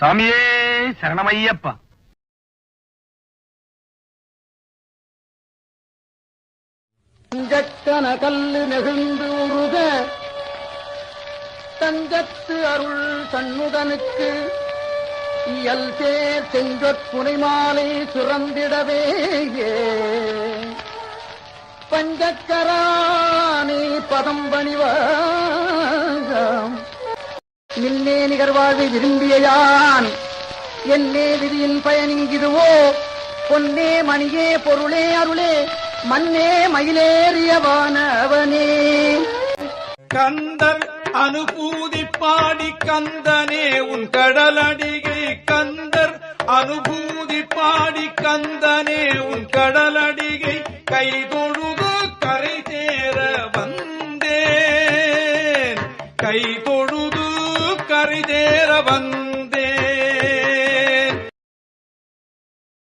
சாமியே சரணமையப்பா. தஞ்சக்கன கல்லு நெகிழ்ந்து உருக. தஞ்சத்து அருள் சண்முகனுக்கு இயல் சேர் செஞ்சொற் மாலை சுரந்திடவே. பஞ்சக்கராணி பதம் பணிவாம் மின்னே நிகர்வாழ்வை விரும்பிய யான் என்னே விதியின் பயனிங்கிதுவோ பொன்னே மணியே பொருளே அருளே மண்ணே மயிலேறியவானவனே கந்தர் அனுபூதி பாடி கந்தனே உன் கடலடிகை கந்தர் அனுபூதி பாடி கந்தனே உன் கடலடிகை கை தொழுது கரை தேர வந்தேன். கை தொழுது கரை தேர வந்தேன்